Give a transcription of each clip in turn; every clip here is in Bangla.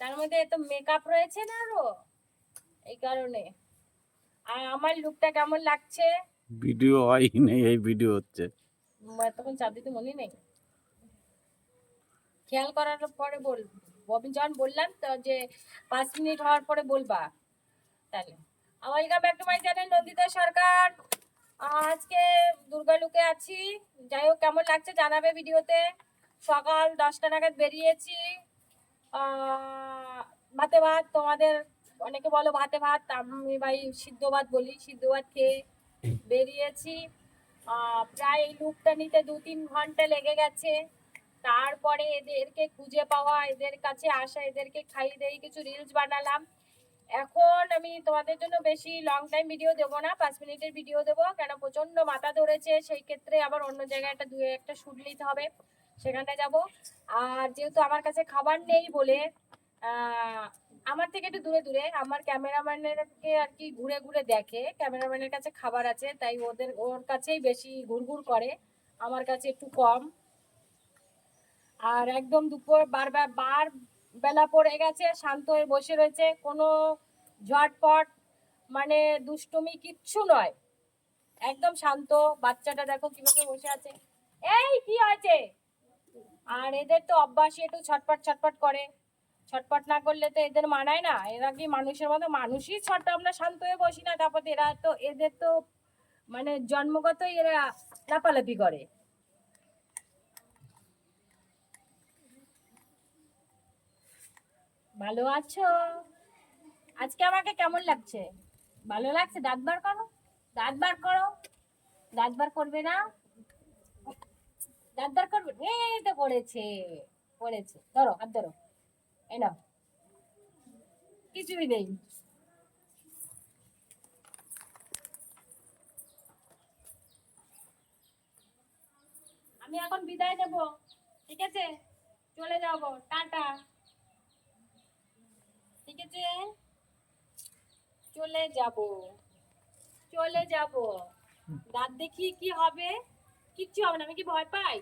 তার মধ্যে এত মেকআপ রয়েছে না আরও? এই কারণে। আর আমার লুকটা কেমন লাগছে? ভিডিও হয় নেই এই ভিডিও হচ্ছে। তখন চাপ দিতে মনে নেই? খেয়াল করার পরে বল ববিন যখন বললাম তো যে পাঁচ মিনিট হওয়ার পরে বলবা তাহলে। Welcome back to my channel Nandita Sarkar আজকে দুর্গা লুকে আছি। যাই হোক কেমন লাগছে জানাবে ভিডিওতে? সকাল দশটা নাগাদ বেরিয়েছি। ভাতে ভাত, তোমাদের অনেকে বলো ভাতে ভাত, আমি ভাই সিদ্ধ ভাত বলি, সিদ্ধ ভাত খেয়ে বেরিয়েছি। প্রায় এই লুকটা নিতে দু তিন ঘণ্টা লেগে গেছে। তারপরে এদেরকে খুঁজে পাওয়া, এদের কাছে আসা, এদেরকে খাইয়ে দিয়ে কিছু রিলস বানালাম। এখন আমি তোমাদের জন্য বেশি লং টাইম ভিডিও দেবো না, পাঁচ মিনিটের ভিডিও দেবো। কেন? প্রচণ্ড মাথা ধরেছে, সেই ক্ষেত্রে আবার অন্য জায়গায় একটা, দুই একটা শুট নিতে হবে। সেখানটায় যাব। আর যেহেতু আমার কাছে খাবার নেই বলে আমার থেকে একটু দূরে দূরে, আমার ক্যামেরাম্যানেরকে আর কি ঘুরে ঘুরে দেখে, ক্যামেরাম্যানের কাছে খাবার আছে, তাই ওদের, ওর কাছেই বেশি ঘুরঘুর করে, আমার কাছে একটু কম। আর একদম দুপুর বারবার বার বেলা পড়ে গেছে, শান্ত হয়ে বসে রয়েছে, কোনো ঝটপট মানে দুষ্টুমি কিচ্ছু নয়। একদম শান্ত, বাচ্চাটা দেখো কীভাবে বসে আছে। এই, কি হয়েছে? আর এদের তো অভ্যাসই একটু ছটপট ছটপট করে। ছটপট না করলে তো এদের মানায় না। এরা কি মানুষের মতো? মানুষই ছট, আমরা শান্ত হয়ে বসি না। তারপর এরা তো, এদের তো মানে জন্মগতই এরা লাপালাপি করে। ভালো আছো? আজকে আমাকে কেমন লাগছে? ভালো লাগছে? দাঁত বার করো। দাঁত বার করো। দাঁত বার করবে না? এই তো করেছে করেছে ধরো হাত ধরো। এই নাও। কিছুই নেই। আমি এখন বিদায় দেব ঠিক আছে? চলে যাব টাটা। ঠিক আছে? চলে যাব। চলে যাব। দাঁত দেখি কি হবে? কিচ্ছু হবে না, আমি কি ভয় পাই?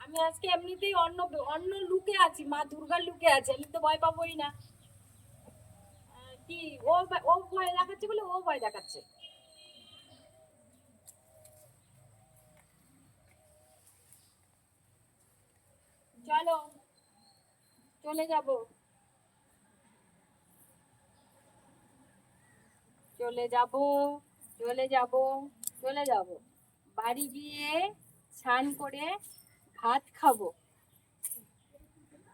আমি আজকে এমনিতেই অন্য অন্য লুকে আছি, মা দুর্গার লুকে আছি, আমি তো ভয় পাবোই না। কি, ও ও ভয় দেখাচ্ছে বলে ও ভয় দেখাচ্ছে। চলো, চলে যাব। চলে যাব চলে যাব চলে যাব। বাড়ি গিয়ে স্নান করে ভাত খাব।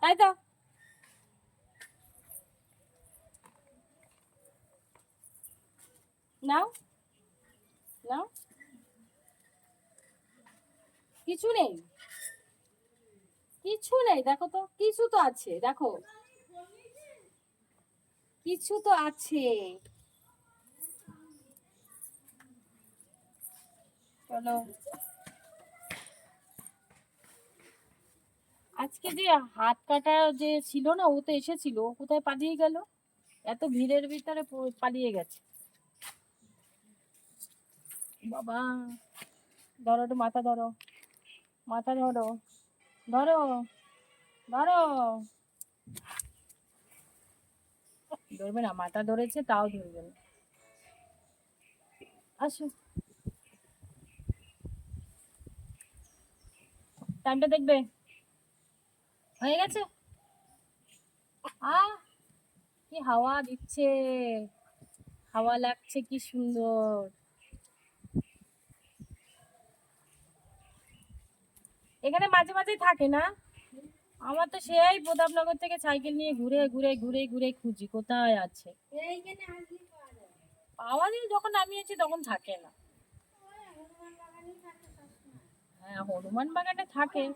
তাই তো? নাও নাও। কিছু নেই। কিছু নেই, দেখো তো, কিছু তো আছে, দেখো। কিছু তো আছে। চলো। আজকে যে হাত কাটা যে ছিল না, ও তো এসেছিল। ও কোথায় পালিয়ে গেল? এত ভিড়ের ভিতরে পালিয়ে গেছে। বাবা, ধরো একটু মাথা ধরো। মাথা ধরো। ধরো। ধরো। ধরবে না, মাথা ধরেছে, তাও ধরবে না। আসো। টাইমটা দেখবে। হয়ে গেছে? আহ কি হাওয়া দিচ্ছে। হাওয়া লাগছে কি সুন্দর। এখানে মাঝে মাঝে থাকে না? আমার তো সেই প্রতাপনগর থেকে সাইকেল নিয়ে ঘুরে ঘুরে ঘুরে ঘুরে খুঁজি কোথায় আছে? পাওয়া যায়? যখন নামিয়েছি তখন থাকে না। হ্যাঁ হনুমান বাগানে থাকে।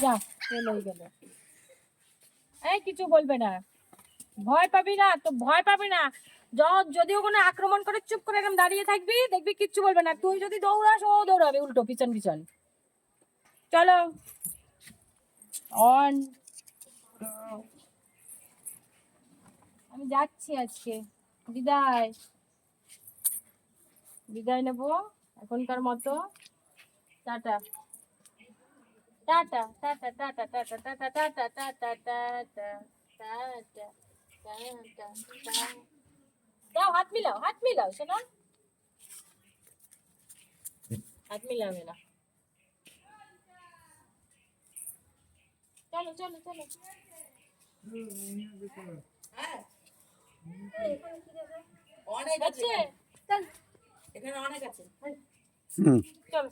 যা, চলেই গেল। এই কিছু বলবে না। ভয় পাবি না, তো ভয় পাবি না। য- যদিও কোনো আক্রমণ করে চুপ করে এরকম দাঁড়িয়ে থাকবি, দেখবি কিচ্ছু বলবে না। তুই যদি দৌড়াস, ও দৌড়াবে, উল্টো, পিছন পিছন। চলো অন আমি যাচ্ছি আজকে বিদায় বিদায় নেব এখনকার মতো tata tata tata tata tata tata tata tata tata হাত মিলাও হাত মিলাও শোনো হাত মিলাবে না চলো চলো চলো। অনেক আছে এখানে। অনেক আছে। চলো।